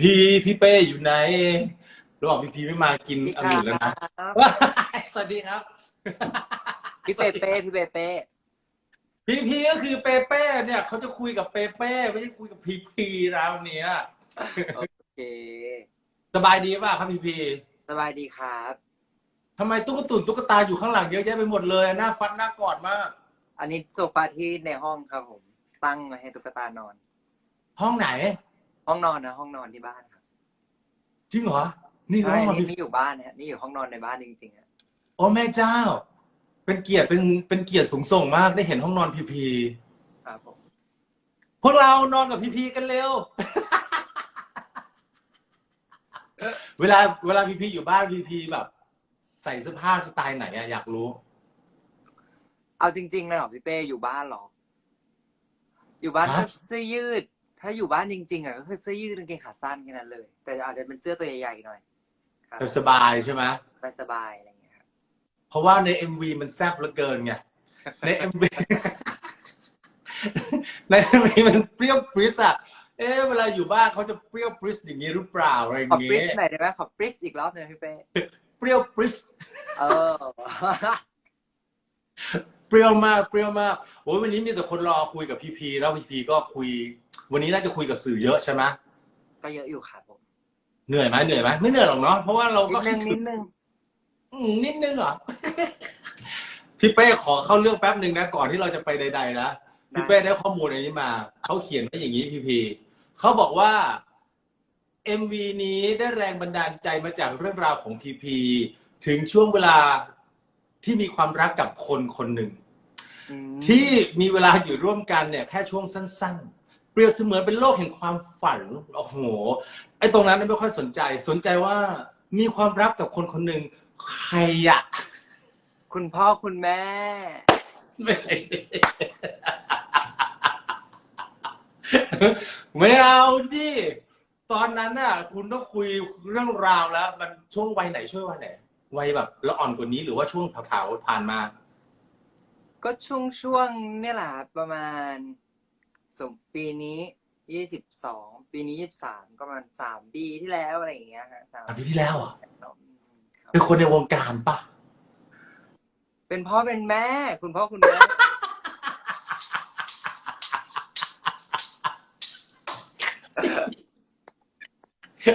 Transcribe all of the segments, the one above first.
พี่พี่เป้อยู่ไหนระหว่างพี่พีไม่มากินองุ่นแล้วนะสวัสดีครับ พี่เปเป้พี่เปเป้พีพีก็คือเปเป้เนี่ยเขาจะคุยกับเปเป้ไม่ใช่คุยกับพีพีนะวันเนี้ยโอเคสบายดีป่ะครับพีพีสบายดีครับทำไมตุ๊กตุนตุ๊กตาอยู่ข้างหลังเยอะแยะไปหมดเลยหน้าฟัดหน้ากอดมาก อันนี้โซฟาที่ในห้องครับผม ตั้งไว้ให้ตุ๊กตานอน ห้องไหน ห้องนอนนะห้องนอนที่บ้านครับจริงเหรอ นี่คือใช่ห้องนอนนี่พีนี่อยู่บ้านนะฮะนี่อยู่ห้องนอนในบ้านจริงๆอะโอ้แม่เจ้า เป็นเกียรติเป็นเป็นเกียรติสูงส่งมากได้เห็นห้องนอนพีพีครับผมพวกเรานอนกับพีพีกันเร็ว เวลาเวลาพีพีอยู่บ้านพีพีแบบ ใส่เสื้อผ้าสไตล์ไหนอะอยากรู้ เอาจริงๆเลยเหรอพี่เป้อยู่บ้านเหรอ อยู่บ้านฮะก็เสื้อยืด ถ้าอยู่บ้านจริงๆอะก็คือเสื้อยืดกางเกงขาสั้นแค่นั้นเลย แต่อาจจะเป็นเสื้อตัวใหญ่ๆหน่อยครับสบายใช่ไหมสบายๆอะไรอย่างเงี้ยครับเพราะว่าในเอ็มวีมันแซ่บเหลือเกินไงในเอ็มวีในเอ็มวีมันเปรี้ยวปริสอะเอ๊ะเวลาอยู่บ้านเขาจะเปรี้ยวปริสอย่างนี้หรือเปล่าอะไรอย่าของปริสเงี้ยหน่อยได้ไหมขอปริสอีกรอบหนึงพี่เป้เปรี้ยวปริสเออ เปรี้ยวมากเปรี้ยวมากโอ้ยวันนี้มีแต่คนรอคุยกับพีพีแล้วพีพีก็คุย วันนี้น่าจะคุยกับสื่อเยอะใช่ไหมก็เยอะอยู่ครับผมเหนื่อยไหมเหนื่อยไหมไม่เหนื่อยหรอกเนาะเพราะว่าเรานิก็ดนึคิดงถึนิงดนึงอืมนิดนึงเหรอ พี่เป้ขอเข้าเรื่องแป๊บหนึ่งนะก่อนที่เราจะไปใด ๆ นะ พี่เป้ได้ข้อมูลอันนี้มาเขาเขียนไว้อย่างนี้พีพีเขาบอกว่า MV นี้ได้แรงบันดาลใจมาจากเรื่องราวของพีพีถึงช่วงเวลา ที่มีความรักกับคนคนหนึ่งอืมที่มีเวลาอยู่ร่วมกันเนี่ยแค่ช่วงสั้น ๆ เปรียบเสมือนเป็นโลกแห่งความฝันโอ้โหไอ้ตรงนั้นไม่ค่อยสนใจ สนใจว่ามีความรักกับคนคนหนึ่งใครอะคุณพ่อคุณแม่ ไม่ใช่ไม่เอาดิตอนนั้นน่ะ คุณต้องคุยเรื่องราวแล้ว มันช่วงวัยไหนช่วงวัยไหน วัยแบบละอ่อนกว่านี้หรือว่าช่วงแถวๆผ่านมา ก็ช่วงช่วงๆเนี่ยแหละครับประมาณสมปีนี้ยี่สิบสองปีนี้ยี่สิบสามก็ประมาณสามปีที่แล้วอะไรอย่างเงี้ยฮะสามอะปีที่แล้วเหรอ ครับเป็นคนในวงการปะเป็นพ่อเป็นแม่ คุณพ่อคุณแม่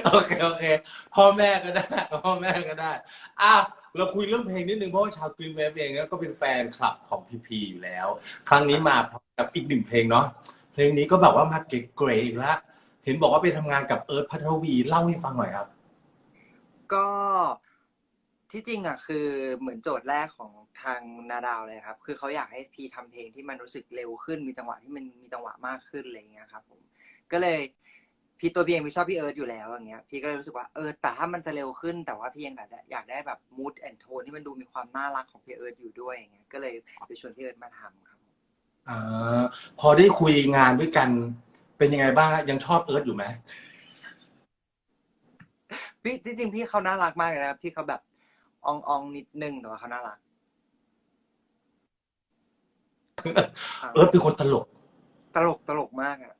โอเคโอเคพ่อแม่ก็ได้พ่อแม่ก็ได้อะเราคุยเรื่องเพลงนิดนึงเพราะว่าชาวกรีนเวฟเองก็เป็นแฟนคลับของพีพีอยู่แล้ว ครั้งนี้มาพร้อมกับอีกหนึ่งเพลงเนาะเพลงนี้ก็แบบว่ามาเก๋ๆอีกแล้วเห็นบอกว่าไปทำงานกับเอิร์ธพัทรวีเล่าให้ฟังหน่อยครับ ก็ที่จริงอะคือเหมือนโจทย์แรกของทางนาดาวเลยครับ คือเขาอยากให้พีทำเพลงที่มันรู้สึกเร็วขึ้น มีจังหวะที่มันมีจังหวะมากขึ้นอะไรอย่างเงี้ยครับ ผม ก็เลย พี่ตัวพี่เองพี่ชอบพี่เอิร์ธอยู่แล้วอย่างเงี้ย พี่ก็เลยรู้สึกว่าเออแต่ถ้ามันจะเร็วขึ้นแต่ว่าพี่ยังแบบอยากได้แบบมูดแอนโทนที่มันดูมีความน่ารักของพี่เอิร์ธอยู่ด้วยอย่างเงี้ยก็เลยไปชวนพี่เอิร์ธมาทำครับผมอ่าพอได้คุยงานด้วยกันเป็นยังไงบ้างยังชอบเอิร์ธอยู่ไหมพี่จริงๆพี่เขาน่ารักมากเลยนะครับพี่เขาแบบอองอองๆนิดนึงแต่ว่าเขาน่ารัก เอิร์ธเป็นคนตลก ตลกตลกมากอะ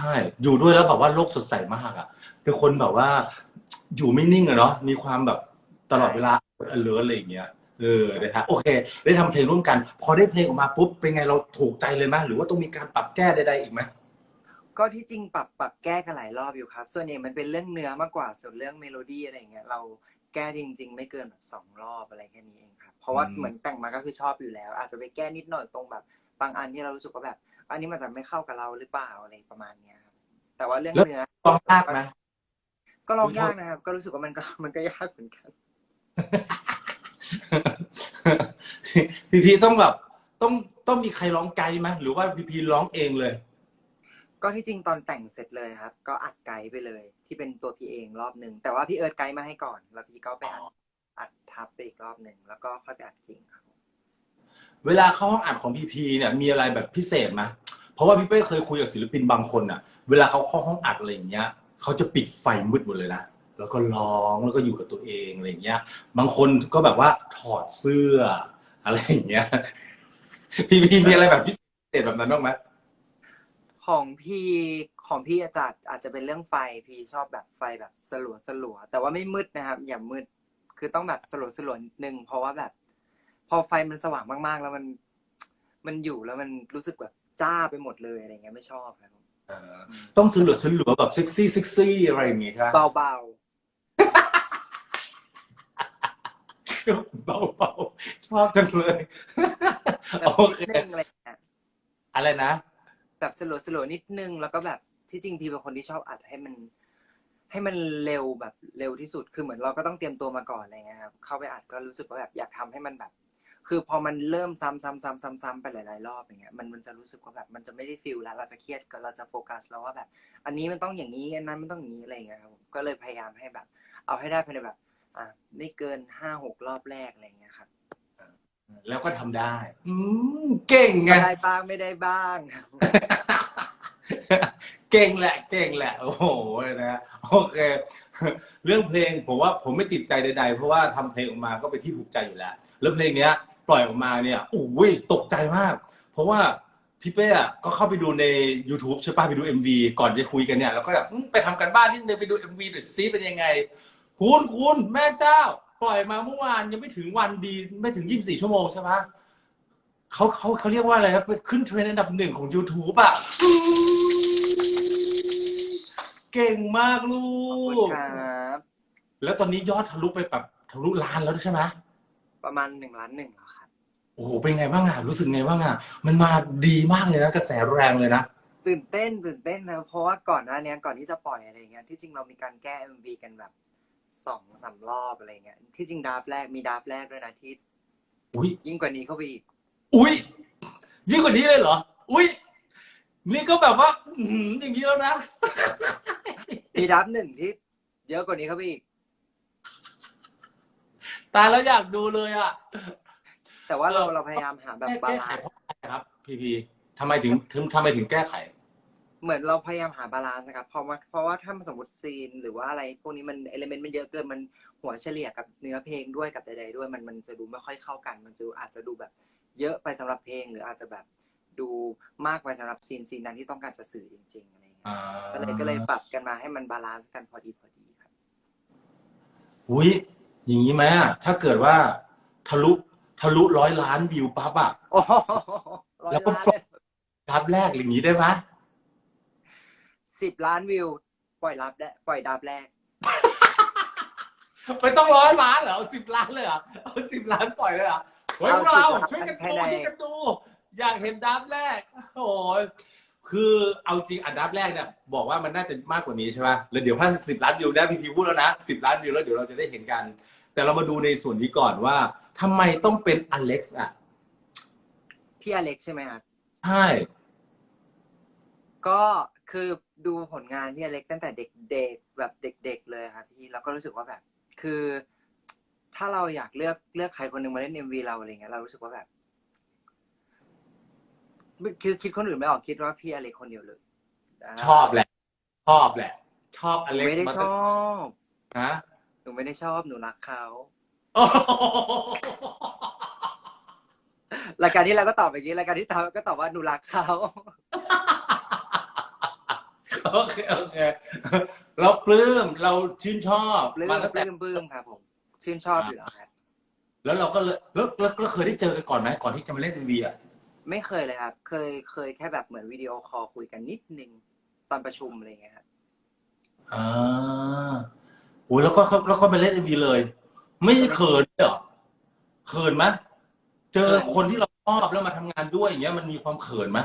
ใช่อยู่ด้วยแล้วแบบว่าโลกสดใสมากอะ เป็นคนแบบว่า อยู่ไม่นิ่งอะเนาะมีความแบบตลอดเวลาอเลิร์อะไรอย่างเงี้ยเออนะฮะโอเค ได้ทำเพลงร่วมกัน พอได้เพลงออกมาปุ๊บเป็นไงเราถูกใจเลยไหมหรือว่าต้องมีการปรับแก้ใดๆอีกไหมก็ที่จริงปรับปรับแก้กันหลายรอบอยู่ครับ ส่วนใหญ่มันเป็นเรื่องเนื้อมากกว่าส่วนเรื่องเมโลดี้อะไรอย่างเงี้ยเราแก้จริง ๆ ไม่เกินแบบสองรอบอะไรแค่นี้เองครับเพราะว่าเหมือนแต่งมาก็คือชอบอยู่แล้ว อาจจะไปแก้นิดหน่อยตรงแบบ บางอันที่เรารู้สึกว่าแบบ อันนี้มันจะไม่เข้ากับเราหรือเปล่าอะไรประมาณเนี้ยครับแต่ว่าเรื่องเนื้อต้องยากไหมก็ลองยากนะครับ ก็รู้สึกว่ามันก็มันก็ยากเหมือนกัน พีพีต้องแบบต้องต้องมีใครร้องไกด์ไหมหรือว่าพีพีร้องเองเลย ก็ที่จริงตอนแต่งเสร็จเลยครับ ก็อัดไกด์ไปเลย ที่เป็นตัวพี่เองรอบหนึ่งแต่ว่าพี่เอิร์ธไกด์มาให้ก่อน แล้วพี่ก็ไปอัดอัดทับไปอีกรอบหนึ่งแล้วก็ค่อยไปอัดจริงครับ เวลาเข้าห้องอัดของพีพีเนี่ยมีอะไรแบบพิเศษไหมเพราะว่าพี่เป้เคยคุยกับศิลปินบางคนอะ เวลาเขาเข้าห้องอัดอะไรอย่างเงี้ยเขาจะปิดไฟมืดหมดเลยนะแล้วก็ร้องแล้วก็อยู่กับตัวเองอะไรอย่างเงี้ย บางคนก็แบบว่าถอดเสื้อ อะไรอย่างเงี้ย พีพีมีอะไรแบบพิเศษแบบนั้นบ้างไหมของพี่ของพี่อาจจะอาจจะเป็นเรื่องไฟพี่ชอบแบบไฟแบบสลัวสลัวแต่ว่าไม่มืดนะครับ อย่ามืด คือต้องแบบสลัวสลัวๆนิดนึงเพราะว่าแบบ พอไฟมันสว่างมากๆ แล้วมัน มันอยู่แล้วมันรู้สึกแบบจ้าไปหมดเลยอะไรเงี้ยไม่ชอบครับผมเออต้องสลัวสลัวแบบเซ็กซี่เซ็กซี่อะไรอย่างงี้ครับเบาเบาเบาๆชอบจังเลยๆแบบโอนิเคดนึงอะไรเงี้ยอะไรนะแบบสลัวสลัวๆนิดนึงแล้วก็แบบที่จริงพี่เป็นคนที่ชอบอัดให้มัน ให้มันเร็วแบบเร็วที่สุดคือเหมือนเราก็ต้องเตรียมตัวมาก่อนอะไรเงี้ยครับเข้าไปอัดก็รู้สึกว่าแบบอยากทำให้มันแบบ คือพอมันเริ่มซ้ำซ้ำซ้ำซ้ำซ้ำไปหลาย ๆ รอบอย่างเงี้ยมันมันจะรู้สึกว่าแบบมันจะไม่ได้ฟิลแล้ว เราจะเครียดก็เราจะโฟกัสแล้วว่าแบบ อันนี้มันต้องอย่างนี้อันนั้นมันต้องอย่างนี้อะไรอย่างเงี้ยครับผมก็เลยพยายามให้แบบ เอาให้ได้ภายในแบบ อะไม่เกินห้าหกรอบแรกอะไรอย่างเงี้ยครับแล้วก็ทำได้ อืมเก่งไง ได้บ้างไม่ได้บ้าง เก่งแหละ เก่งแหละ โอ้โหนะโอเค เรื่องเพลงผมว่าผมไม่ติดใจใดๆ เพราะว่าทำเพลงออกมาก็เป็นที่ถูกใจอยู่แล้ว แล้วเพลงเนี้ย ปล่อยออกมาเนี่ยโอ้ยตกใจมาก เพราะว่าพี่เป้อะก็เข้าไปดูใน YouTube ใช่ป่ะไปดู MV ก่อนจะคุยกันเนี่ยแล้วก็แบบอืมไปทำกันบ้านนิดนึงไปดู MV หน่อยซิเป็นยังไง คุณคุณแม่เจ้า ปล่อยมาเมื่อวานยังไม่ถึงวันดีไม่ถึง 24 ชั่วโมงใช่ไหมเขาเขาเขาเรียกว่าอะไรนะเป็นขึ้นเทรนด์อันดับหนึ่งของ YouTube อะเก่งมากลูขอบคุณก ครับแล้วตอนนี้ยอดทะลุไปแบบทะลุล้านแล้วใช่ไหม ประมาณหนึ่งล้านหนึ่งแล้วครับโอ้โหเป็นไงบ้างอะรู้สึกไงบ้างอะมันมาดีมากเลยนะกระแสแรงเลยนะตื่นเต้นตื่นเต้นนะเพราะว่าก่อนหน้านี้ก่อนที่จะปล่อยอะไรเงี้ยที่จริงเรามีการแก้ MV กันแบบสองสามรอบอะไรเงี้ยที่จริงดราฟต์แรกมีดราฟต์แรกด้วยนะที่อุ้ยยิ่งกว่านี้เข้าไปอีกอุ้ยยิ่งกว่านี้เลยเหรออุ้ยนี่ก็แบบว่าอือหืออย่างนี้แล้วนะมีดราฟต์หนึ่งที่เยอะกว่านี้เข้าไปอีกตายแล้วอยากดูเลยอะ แต่ว่าเราเออเราพยายามหาแบบบาแก้ไขลานเพซ์ราะอะไรครับ พีพีทำไมถึงถึงทำไมถึงแก้ไข เหมือนเราพยายามหาบาลานซ์นะครับเพราะว่าเพราะว่าถ้าสมมติซีนหรือว่าอะไรพวกนี้มันเอลเมนต์มันเยอะเกินมันหัวเฉลี่ยกับเนื้อเพลงด้วยกับใดๆด้วยมันมันจะดูไม่ค่อยเข้ากัน มันจะอาจจะดูแบบเยอะไปสำหรับเพลง หรืออาจจะแบบดูมากไปสำหรับซีนซีนนั้นที่ต้องการจะสื่อจริงๆอะไรอย่างเงี้ยอ่าก็เลยก็เลยปรับกันมาให้มันบาลานซ์กันพอดีพอดีครับ อุ้ยอย่างนี้ไหมอะถ้าเกิดว่าทะลุ ทะลุร้อยล้านวิวปั๊บอะโอ้โหร้อยแล้วก็ล้านเลยรับแรกอย่างนี้ได้ไหมสิบล้านวิว ปล่อยรับได้ปล่อยดับแรก ไม่ต้องร้อยล้านเหรอเอาสิบล้านเลยเหรอเอาสิบล้านปล่อยเลยเหรอเฮ้ยพวกเราช่วยกันดูช่วยกันดู อยากเห็นดับแรกโอ้ยคือเอาจริงอันดับแรกเนี่ยบอกว่ามันน่าจะมากกว่านี้ใช่ป่ะแล้วเดี๋ยวถ้าสิบล้านวิวได้พีพีพูดแล้วนะสิบล้านวิวแล้วเดี๋ยวเราจะได้เห็นกัน แต่เรามาดูในส่วนนี้ก่อนว่า ทำไมต้องเป็นอเล็กซ์อะ พี่อเล็กใช่ไหมครับใช่ ก็คือดูผลงานพี่อเล็กตั้งแต่เด็กๆแบบเด็ก ๆ เลยครับพี่แล้วก็รู้สึกว่าแบบ คือ ถ้าเราอยากเลือกเลือกใครคนหนึ่งมาเล่นเอ็มวีเราอะไรเงี้ยเรารู้สึกว่าแบบคือคิดคนอื่นไม่ออกคิดว่าพี่อเล็กคนเดียวเลยาชอบแหละ ชอบแหละ ชอบอเล็กซ์ไม่ได้มาชตั้งอบ ฮะหนูไม่ได้ชอบหนูรักเขาโอ้โห รายการที่แล้วก็ตอบอย่างนี้รายการที่ตอบก็ตอบว่าหนูรักเขาโอเคโอเคเราปลื้มเราชื่นชอบปลื้มมาตั้งปแต่ลื้มปลื้มครับผมชื่นชอบอยู่แล้วครับแล้วเราก็เลยแล้วแล้วแล้วเคยได้เจอกันก่อนไหมก่อนที่จะมาเล่นเอ็มวีอะไม่เคยเลยครับ เคยเคยแค่แบบเหมือนวิดีโอคอลคุยกันนิดนึงตอนประชุมอะไรอย่างเงี้ยครับอ่าโอ้ยแล้วก็แล้วก็มาเล่นเอ็มวีเลย ไม่เขินเหรอเขินไหมเจอคนที่เราชอบแล้วมาทำงานด้วยอย่างเงี้ยมันมีความเขินไหม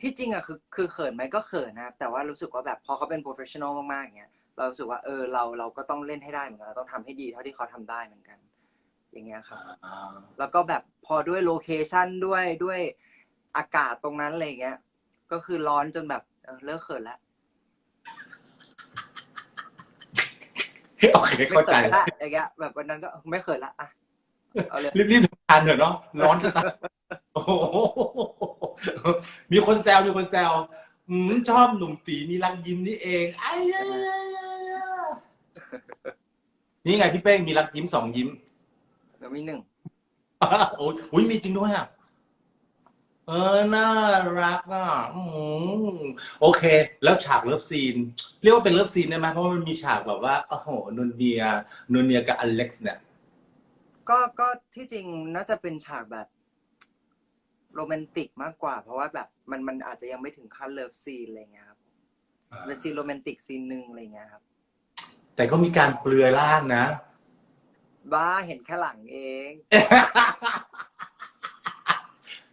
ที่จริงอะคือคือเขินไหมก็เขินนะครับแต่ว่ารู้สึกว่าแบบพอเขาเป็นโปรเฟชชั่นอลมากๆอย่างเงี้ยเรารู้สึกว่าเออเราเราก็ต้องเล่นให้ได้เหมือนกันเราต้องทำให้ดีเท่าที่เขาทำได้เหมือนกัน อย่างเงี้ยครับ อ่าแล้วก็แบบพอด้วยโลเคชันด้วยด้วยอากาศตรงนั้นอะไรอย่างเงี้ย ก็คือร้อนจนแบบเออเลิกเขินแล้ว โอเคไม่เข้าใจเขินละอย่างเงี้ยแบบวันนั้นก็ไม่เขินละอะเอาเลยรีบๆทำงานเถอะเนาะร้อนจะตายโอ้โหมีคนแซวมีคนแซวอืมชอบหนุ่มตีมีรักยิ้มนี่เองไอ้ยะนี่ไงพี่เป้งมีรักยิ้มสองยิ้มเดี๋ยวมีหนึ่งโอ้ยอุ๊ยมีจริงด้วยอะ เออ น่ารักอะอืมโอเค แล้วฉากเลิฟซีน เรียกว่าเป็นเลิฟซีนได้ไหมเพราะว่ามันมีฉากแบบว่า โอ้โหนนเนียนนเนียกับอเล็กซ์เนี่ย ก็ก็ที่จริงน่าจะเป็นฉากแบบโรแมนติกมากกว่า เพราะว่าแบบมันมันอาจจะยังไม่ถึงขั้นเลิฟซีนอะไรเงี้ยครับเป็นซีนโรแมนติกซีนหนึ่งอะไรเงี้ยครับ แต่ก็มีการเปลือยร่างนะ บ้าเห็นแค่หลังเอง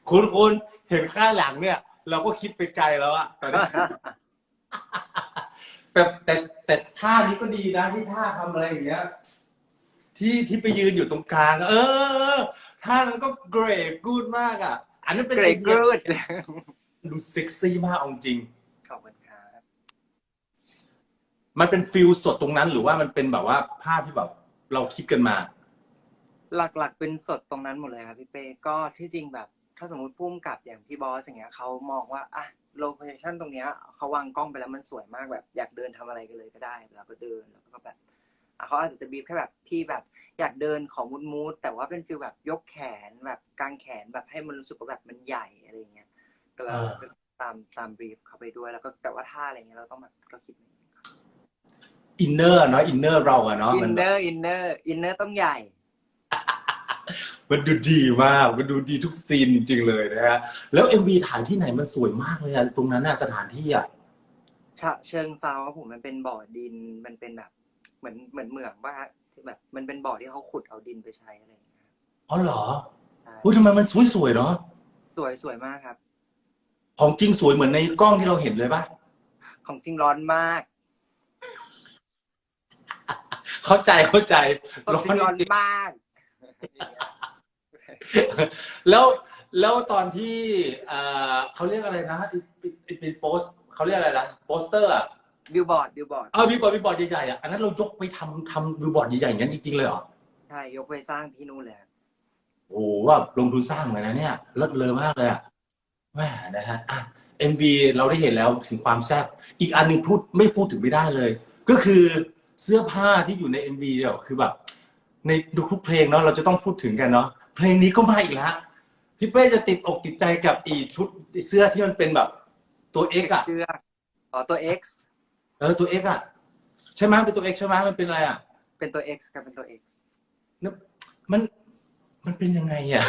คุณคุณเห็นข้างหลังเนี่ย เราก็คิดไปไกลแล้วอะตอนนี้แต่แต่แต่ท่านี้ก็ดีนะที่ท่าทำอะไรอย่างเงี้ย ที่ที่ไปยืนอยู่ตรงกลาง เออท่านั้นก็เกรดกูดมากอะ อันนั้นเป็นเกรกรูดดูเซ็กซี่มากเอาจริงขอบคุณครับมันเป็นฟิลสดตรงนั้นหรือว่ามันเป็นแบบว่าภาพที่แบบเราคิดกันมา หลักๆเป็นสดตรงนั้นหมดเลยครับพี่เป้ก็ที่จริงแบบถ้าสมมติพุ่มกับอย่างพี่บอสอย่างเงี้ยเขามองว่าอะโลเคชั่นตรงเนี้ยเขาวางกล้องไปแล้วมันสวยมากแบบ อยากเดินทำอะไรกันเลยก็ได้แล้วก็เดินแล้วก็แบบอะเขาอาจจะบีบแค่แบบพี่แบบอยากเดินของมูดมูดแต่ว่าเป็นฟิลแบบยกแขนแบบกางแขนแบบให้มันรู้สึกว่าแบบมันใหญ่อะไรเงี้ยก็เราอ่าก็ตามตามบีฟเขาไปด้วยแล้วก็แต่ว่าท่าอะไรเงี้ยเราต้องแบบก็คิดอินเนอร์เนาะอินเนอร์เราอะเนาะอิมันนแบเนบอร์อินเนอร์อินเนอร์ต้องใหญ่ มันดูดีมาก มันดูดีทุกซีนจริง ๆ เลยนะฮะ แล้วเอ็มวีถ่ายที่ไหนมันสวยมากเลยอะตรงนั้นน่ะสถานที่อะฉะเชิงเซาครับผมมันเป็นบ่อดินมันเป็นแบบ เหมือนเหมือนเหมืองว่าที่แบบ มันเป็นบ่อที่เขาขุดเอาดินไปใช้อะไรอย่างเงี้ยอ๋อเหรอใช่อุ้ยทำไมมันสวยๆเนาะ สวยสวยมากครับ ของจริงสวยเหมือนในกล้องที่เราเห็นเลยปะของจริงร้อนมากเข้าใจเข้าใจของจริงร้อนจริงมาก แล้วแล้วตอนที่เอ่อเขาเรียกอะไรนะเป็นโปสเขาเรียกอะไรนะโปสเตอร์อะบิลบอร์ดบิลบอร์ดเอาบิวบอร์ดบิวบอร์ดใหญ่ๆอะอันนั้นเรายกไปทำทำบิวบอร์ดใหญ่ๆอย่างนั้นจริงๆเลยเหรอใช่ยกไปสร้างที่นู่นเลยครับโอ้โหว่าลงทุนสร้างเหมือนนะเนี่ยเลิศเลอมากเลยอะแม่นะฮะอะ MV เราได้เห็นแล้วถึงความแซ่บอีกอันหนึงพูดไม่พูดถึงไม่ได้เลย ก็คือเสื้อผ้าที่อยู่ใน MV เนี่ยคือแบบในทุกๆเพลงเนาะเราจะต้องพูดถึงกันเนาะ เพลงนี้ก็มาอีกแล้วพี่เป้จะติดอกติดใจกับอีชุดเสื้อที่มันเป็นแบบ ตัว X อะเชือกอ๋อตัว X เออตัว X อะใช่ไหมเป็นตัว X ใช่ไหมมันเป็นอะไรอะเป็นตัว X ครับเป็นตัว X มันมันเป็นยังไงอะ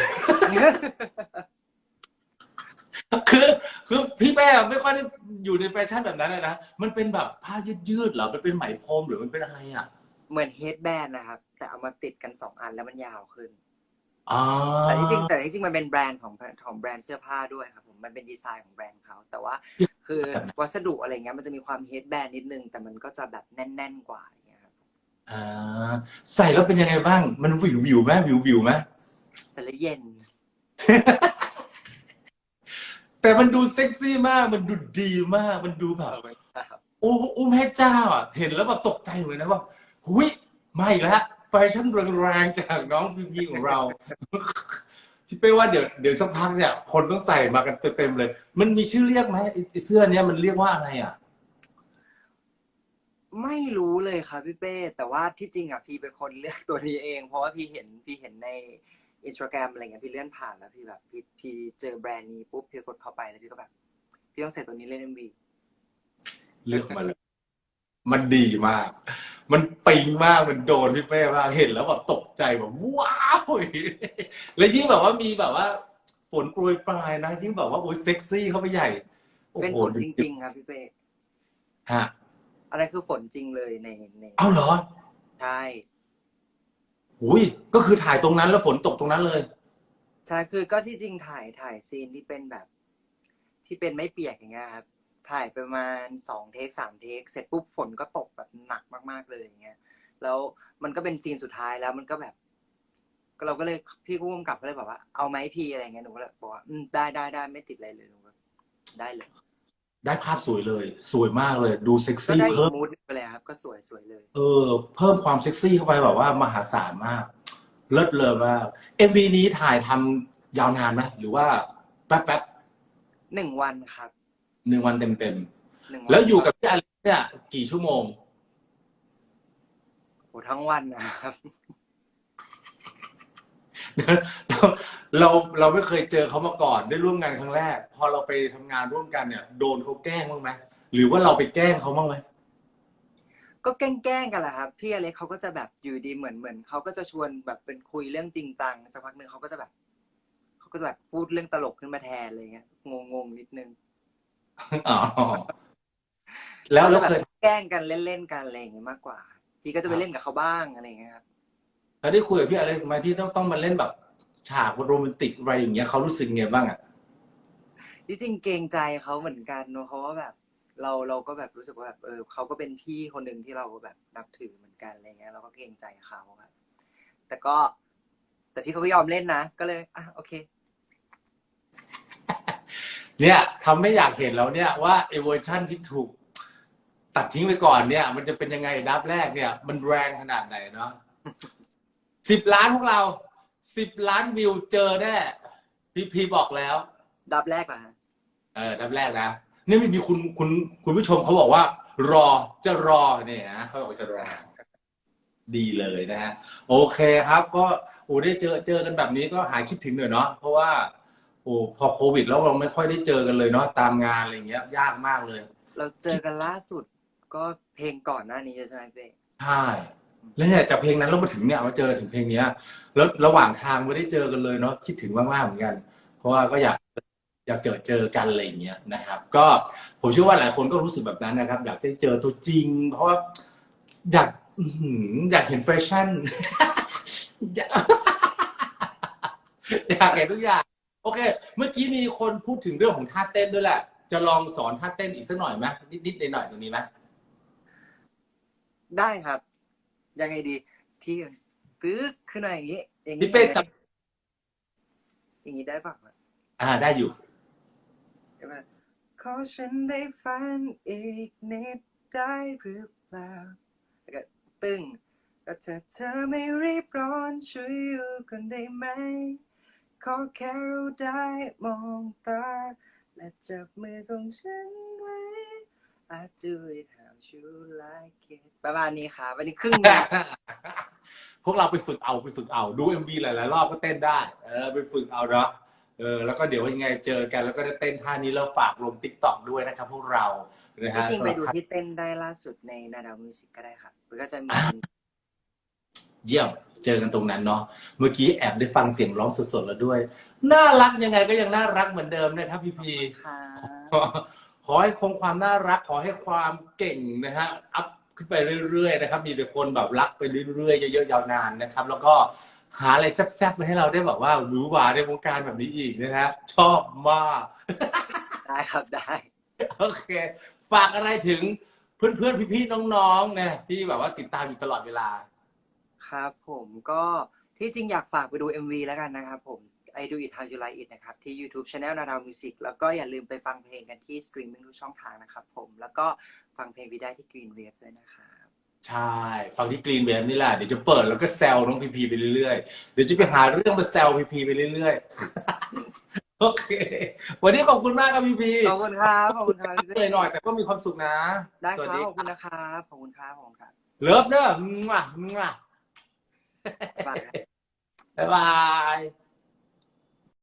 คือคือพี่แป้ไม่ค่อยได้อยู่ในแฟชั่นแบบนั้นเลยนะ มันเป็นแบบผ้ายืดๆเหรอ มันเป็นไหมพรมหรือมันเป็นอะไรอะ เหมือนเฮดแบนนะครับ แต่เอามาติดกันสองอันแล้วมันยาวขึ้น อ๋อแต่ที่จริงแต่ที่จริงมันเป็นแบรนด์ของของแบรนด์เสื้อผ้าด้วยครับผมมันเป็นดีไซน์ของแบรนด์เขาแต่ว่า คือวัสดุอะไรเงี้ยมันจะมีความเฮดแบนนิดนึง แต่มันก็จะแบบแน่น ๆ กว่าอย่างเงี้ยครับอ่าใส่แล้วเป็นยังไงบ้าง มันวิววิวไหมวิววิวไหมแต่ละเย็น แต่มันดูเซ็กซี่มาก มันดูดีมาก มันดูแบบครับโอ้โอ้แม่เจ้าอะเห็นแล้วแบบตกใจเลยนะว่าหุยมาอีกแล้วแฟ ชั่นแรงๆจากน้องพีพีของเราที่เป้ว่าเดี๋ยวเดี๋ยวสักพักเนี่ย คนต้องใส่มากันเต็มๆเลย มันมีชื่อเรียกไหมไอ้เสื้อเนี้ยมันเรียกว่าอะไรอะ ไม่รู้เลยครับพี่เป้ แต่ว่าที่จริงอะพี่เป็นคนเลือกตัวนี้เอง เพราะว่าพี่เห็นพี่เห็นในอินสตาแกรมอะไรเงี้ยพี่เลื่อนผ่านแล้วพี่แบบพี่พี่เจอแบรนด์นี้ปุ๊บพี่กดเข้าไปแล้วพี่ก็แบบ พี่ต้องใส่ตัวนี้เล่นเอ็มบีเลือกมาเลย มันดีมาก มันปิงมาก มันโดนพี่เป้มาก เห็นแล้วแบบตกใจแบบว้าว แล้วยิ่งแบบว่ามีแบบว่า ฝนโปรยปลายนะ ยิ่งแบบว่าโอ้ยเซ็กซี่เข้าไปใหญ่ โอ้เป็นโหฝนจริง ๆ ครับพี่เป้ฮะอะไรคือฝนจริงเลยในในเอาเหรอ ใช่อุ้ยก็คือถ่ายตรงนั้นแล้วฝนตกตรงนั้นเลย ใช่คือก็ที่จริงถ่ายถ่ายซีนที่เป็นแบบ ที่เป็นไม่เปียกอย่างเงี้ยครับ ถ่ายประมาณสองเทคสามเทคเสร็จปุ๊บฝนก็ตกแบบหนักมาก ๆเลยอย่างเงี้ยแล้วมันก็เป็นซีนสุดท้ายแล้วมันก็แบบก็เราก็เลยพี่ผู้กำกับก็เลยบอกว่าเอาไหมพี่อะไรเงี้ยหนูก็เลยบอกว่าอืมได้ได้ได้ไม่ติดอะไรเลยหนูก็ได้เลย ได้ภาพสวยเลย สวยมากเลย ดูเซ็กก็ซี่ได้อีเพิ่กมมูดไปเลยครับ ก็สวยสวยเลย เออ เพิ่มความเซ็กซี่เข้าไปแบบว่ามหาศาลมาก เลิศเลยมากเอ็มวีนี้ถ่ายทำยาวนานไหมหรือว่าแป๊บแป๊บหนึ่งวันครับๆ หนึ่งวันเต็มเต็มหนึ่งๆวันแล้วอยู่กับพี่อเล็กเนี่ยกี่ชั่วโมง โอ้ทั้งวันนะครับแล้วเราเราไม่เคยเจอเขามาก่อนได้ร่วมงานครั้งแรก พอเราไปทำงานร่วมกันเนี่ย โดนเขาแกล้งบ้างไหมหรือว่าเราไปแกล้งเขาบ้างไหมก็แกล้งๆกันแหละครับ พี่อเล็กเขาก็จะแบบอยู่ดีเหมือนเหมือนเขาก็จะชวนแบบเป็นคุยเรื่องจริงจังสักพักหนึ่งเขาก็จะแบบเขาก็จะแบบพูดเรื่องตลกขึ้นมาแทนอะไรเงี้ยงงๆนิดนึง อ๋อแล้วแล้วก็เคยบบแกล้งกันเล่นๆกันอะไรอย่างเงี้ยมากกว่า พี่ก็จะไปเล่นกับเขาบ้างอะไรอย่างเงี้ยครับแล้วได้คุยกับพี่อเล็กซ์ไหมที่ต้องต้องมาเล่นแบบ ฉากโรแมนติกอะไรอย่างเงี้ยเขารู้สึกไงบ้างอะที่จริงเกรงใจเขาเหมือนกันเนอะเพราะว่าแบบ เราเราก็แบบรู้สึกว่าแบบเออเขาก็เป็นพี่คนหนึ่งที่เราแบบนับถือเหมือนกันอะไรเงี้ยเราก็เกรงใจเขาครับแต่ก็ แต่พี่เขาก็ยอมเล่นนะก็เลยอะโอเค เนี่ยทำไม่อยากเห็นแล้วเนี่ยว่าไอเวอร์ชั่นที่ถูกตัดทิ้งไปก่อนเนี่ย มันจะเป็นยังไงดับแรกเนี่ย มันแรงขนาดไหนเนาะสิบล้านพวกเราสิบล้านวิวเจอแน่พี่พีบอกแล้ว ดับแรกเหรอฮะเออดับแรกนะนี่มีคุณคุณคุณผู้ชมเขาบอกว่า รอจะรอเนี่ยนะเขาบอกว่าจะรอดีเลยนะฮะโอเคครับ ก็โอ้ได้เจอเจอกันแบบนี้ก็หายคิดถึงหน่อยเนาะเพราะว่า โอ้พอโควิด แล้วเราไม่ค่อยได้เจอกันเลยเนาะตามงานอะไรอย่างเงี้ย ยากมากเลย เราเจอกันล่าสุดก็เพลงก่อนหน้านี้ใช่ไหมเป้ใช่แล้วเนี่ยจากเพลงนั้นเรามาถึงเนี่ยมาเจอถึงเพลงเนี้ย แล้วระหว่างทางไม่ได้เจอกันเลยเนาะคิดถึงมากๆเหมือนกัน เพราะว่าก็อยากอยากเจอเจอกันอะไรอย่างเงี้ยนะครับ ก็ผมเชื่อว่าหลายคนก็รู้สึกแบบนั้นนะครับ อยากได้เจอตัวจริง เพราะว่าอยากอื้อหืออยากเห็นแฟชั่นอยากอยากเห็นทุกอย่าง โอเค เมื่อกี้มีคนพูดถึงเรื่องของท่าเต้นด้วยแหละ จะลองสอนท่าเต้นอีกสักหน่อยไหมนิดๆหน่อยๆตรงนี้ไหมได้ครับ ยังไงดีที่ปึ๊กขึ้นมาอย่างนี้ อย่างนี้พี่เป้จับอย่างนี้ได้ปะอ่าได้อยู่เดี๋ยวก่อนขอฉันได้ฝันอีกนิดได้หรือเปล่าแล้วก็ปึ้งก็ถ้าเธอไม่รีบร้อนช่วยอยู่กันได้ไหม ขอแค่เราได้มองตา และจับมือของฉันไว้ I do it how you like it ประมาณนี้ครับวันนี้ครึ่งหนึงพวกเราไปฝึกเอาไปฝึกเอาดูเอ็มวีหลายๆรอบก็เต้นได้ เออไปฝึกเอาเนาะเออแล้วก็เดี๋ยวยังไงเจอกันแล้วก็ได้เต้นท่านี้แล้วฝากลงติ๊กต็อกด้วยนะครับพวกเรานะที่ฮะจริงสำหไปรับดูที่เต้นได้ล่าสุดในนาดาวมิวสิกก็ได้ครับมันก็จะมี เยี่ยมเจอกันตรงนั้นเนาะเมื่อกี้แอบได้ฟังเสียงร้องสดๆแล้วด้วย น่ารักยังไงก็ยังน่ารักเหมือนเดิมนะครับพี่พีค่ะขอขอให้คงความน่ารักขอให้ความเก่งนะฮะอัพขึ้นไปเรื่อยๆนะครับ มีแต่คนแบบรักไปเรื่อยๆเยอะๆยาวนานนะครับ แล้วก็หาอะไรแซ่บๆมาให้เราได้แบบว่าหวือหวาในวงการแบบนี้อีกนะฮะชอบมากได้ครับได้โอเค ฝากอะไรถึงเพื่อนๆพี่ๆน้องๆนะที่แบบว่าติดตามอยู่ตลอดเวลา ครับผมก็ที่จริงอยากฝากไปดู MV แล้วกันนะครับผม I do it how you like it นะครับ ที่ YouTube Channel นาดาวมิวสิกแล้วก็อย่าลืมไปฟังเพลงกันที่สตรีมมิ่งทุกช่องทางนะครับผมแล้วก็ฟังเพลงวีได้ที่ Green Wave ด้วยนะครับ ใช่ ฟังที่กรีนเวฟนี่แหละ เดี๋ยวจะเปิดแล้วก็แซวน้องพีพีไปเรื่อยๆ เดี๋ยวจะไปหาเรื่องมาแซวพีพีไปเรื่อยๆ โอเค วันนี้ขอบคุณมากครับพีพีขอบคุณครับขอบคุณครับพี่เหนื่อยหน่อยแต่ก็มีความสุขนะได้สวัสครับดีขอบคุณนะครับขอบคุณครับขอบคุณครับ เลิฟเนอะมั่วมั่ว บ๊ายบ